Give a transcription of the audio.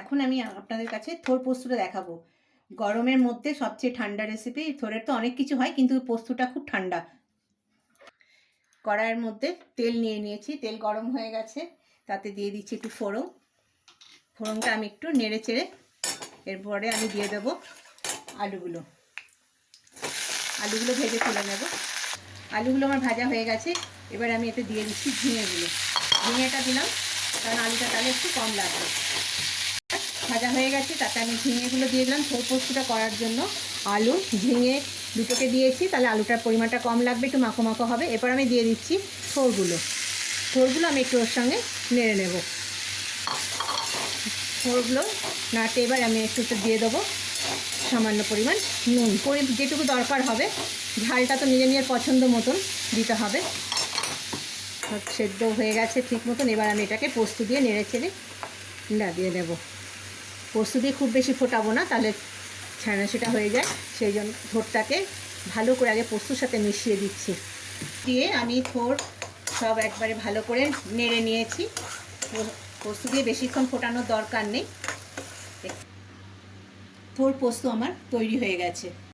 এখন আমি আপনাদের কাছে থোর পোস্তটা দেখাবো। গরমের মধ্যে সবচেয়ে ঠান্ডা রেসিপি থোরের তো অনেক কিছু হয়, কিন্তু পোস্তটা খুব ঠান্ডা। কড়াইয়ের মধ্যে তেল নিয়ে নিয়েছি, তেল গরম হয়ে গেছে, তাতে দিয়ে দিচ্ছি একটু ফোড়ন। ফোড়নটা আমি একটু নেড়ে চেড়ে এরপরে আমি দিয়ে দেবো আলুগুলো। আলুগুলো ভেজে তুলে নেব। আলুগুলো আমার ভাজা হয়ে গেছে, এবার আমি এতে দিয়ে দিচ্ছি ঝিঙেগুলো। ঝিঙেটা দিলাম, কারণ আলুটা তাহলে একটু কম লাগবে। ভাজা হয়ে গেছে, তাতে আমি ঝিঙেগুলো দিয়ে দিলাম থোর পোস্তটা করার জন্য। আলু, ঝিঙে দুটোকে দিয়েছি, তাহলে আলুটার পরিমাণটা কম লাগবে, একটু মাখো মাখো হবে। এরপর আমি দিয়ে দিচ্ছি থোরগুলো থোরগুলো আমি একটু ওর সঙ্গে নেড়ে নেব। থোরগুলো নাড়তে এবার আমি একটু একটু দিয়ে দেবো। সামান্য পরিমাণ নুন। পরি, যেটুকু দরকার হবে। ঝালটা তো নিজে নিজের পছন্দ মতন দিতে হবে। সেদ্ধ হয়ে গেছে ঠিক মতন। এবার আমি এটাকে পোস্ত দিয়ে নেড়ে না দিয়ে দেবো। পোস্ত দিয়ে খুব বেশি ফোটাবো না, তাহলে ছানা সেটা হয়ে যায়। সেই জন্য থোরটাকে ভালো করে আগে পোস্তর সাথে মিশিয়ে দিচ্ছি। দিয়ে আমি থোর সব একবারে ভালো করে নেড়ে নিয়েছি। পোস্ত দিয়ে বেশিক্ষণ ফোটানোর দরকার নেই। থোর পোস্ত আমার তৈরি হয়ে গেছে।